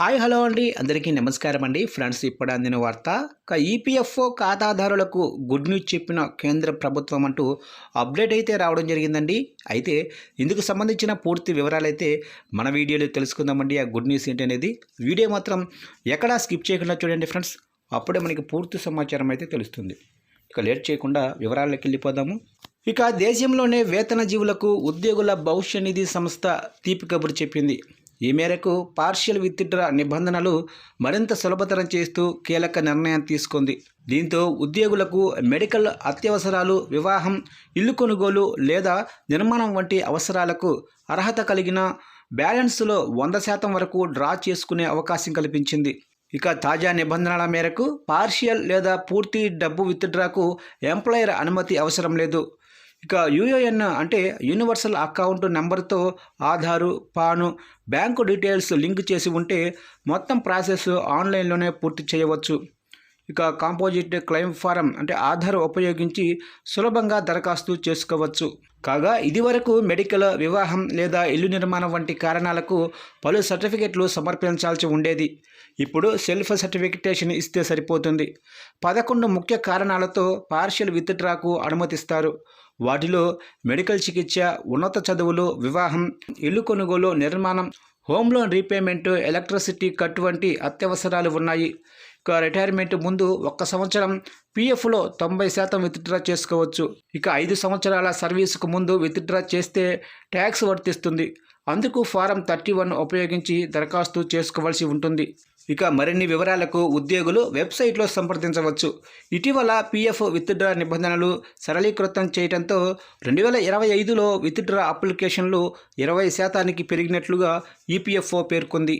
Hi hello అండి. అందరికీ నమస్కారం అండి. ఫ్రెండ్స్ ఇప్పుడు అందిన వార్త ఒక ఈపీఎఫ్ఓ ఖాతాదారులకు గుడ్ న్యూస్ చెప్పిన కేంద్ర ప్రభుత్వం అంటూ అప్డేట్ అయితే రావడం జరిగిందండి. అయితే ఇందుకు సంబంధించిన పూర్తి వివరాలు అయితే మన వీడియోలో తెలుసుకుందామండి. ఆ గుడ్ న్యూస్ ఏంటి అనేది వీడియో మాత్రం ఎక్కడా స్కిప్ చేయకుండా చూడండి ఫ్రెండ్స్. అప్పుడే మనకి పూర్తి సమాచారం అయితే తెలుస్తుంది. ఇక లేట్ చేయకుండా వివరాల్లోకి వెళ్ళిపోదాము. ఇక దేశంలోనే వేతన జీవులకు ఉద్యోగుల భవిష్య నిధి సంస్థ తీపి కబురు చెప్పింది. ఈ మేరకు పార్షియల్ విత్డ్రా నిబంధనలు మరింత సులభతరం చేస్తూ కీలక నిర్ణయం తీసుకుంది. దీంతో ఉద్యోగులకు మెడికల్ అత్యవసరాలు వివాహం ఇల్లు కొనుగోలు లేదా నిర్మాణం వంటి అవసరాలకు అర్హత కలిగిన బ్యాలెన్స్లో వంద శాతం వరకు డ్రా చేసుకునే అవకాశం కల్పించింది. ఇక తాజా నిబంధనల మేరకు పార్షియల్ లేదా పూర్తి డబ్బు విత్డ్రాకు ఎంప్లాయర్ అనుమతి అవసరం లేదు. ఇక యూఏఎన్ అంటే యూనివర్సల్ అకౌంట్ నెంబర్తో Aadhaar PAN bank details link చేసి ఉంటే మొత్తం ప్రాసెస్ ఆన్లైన్లోనే పూర్తి చేయవచ్చు. ఇక కాంపోజిట్ క్లెయిమ్ ఫారం అంటే ఆధార్ ఉపయోగించి సులభంగా దరఖాస్తు చేసుకోవచ్చు. కాగా ఇదివరకు మెడికల్ వివాహం లేదా ఇల్లు నిర్మాణం వంటి కారణాలకు పలు సర్టిఫికెట్లు సమర్పించాల్సి ఉండేది. ఇప్పుడు సెల్ఫ్ సర్టిఫికేషన్ ఇస్తే సరిపోతుంది. పదకొండు ముఖ్య కారణాలతో పార్షియల్ విత్డ్రాకు అనుమతిస్తారు. వాటిలో మెడికల్ చికిత్స ఉన్నత చదువులు వివాహం ఇల్లు కొనుగోలు నిర్మాణం home loan repayment electricity cut వంటి అత్యవసరాలు ఉన్నాయి. ఇక రిటైర్మెంట్ ముందు ఒక్క సంవత్సరం పీఎఫ్లో తొంభై శాతం విత్డ్రా చేసుకోవచ్చు. ఇక ఐదు సంవత్సరాల సర్వీసుకు ముందు విత్డ్రా చేస్తే ట్యాక్స్ వర్తిస్తుంది. అందుకు ఫారం థర్టీ వన్ ఉపయోగించి దరఖాస్తు చేసుకోవాల్సి ఉంటుంది. ఇక మరిన్ని వివరాలకు ఉద్యోగులు వెబ్సైట్లో సంప్రదించవచ్చు. ఇటీవల పీఎఫ్ విత్డ్రా నిబంధనలు సరళీకృతం చేయడంతో రెండు వేల ఇరవై ఐదులో విత్డ్రా అప్లికేషన్లు ఇరవై శాతానికి పెరిగినట్లుగా ఈపీఎఫ్ఓ పేర్కొంది.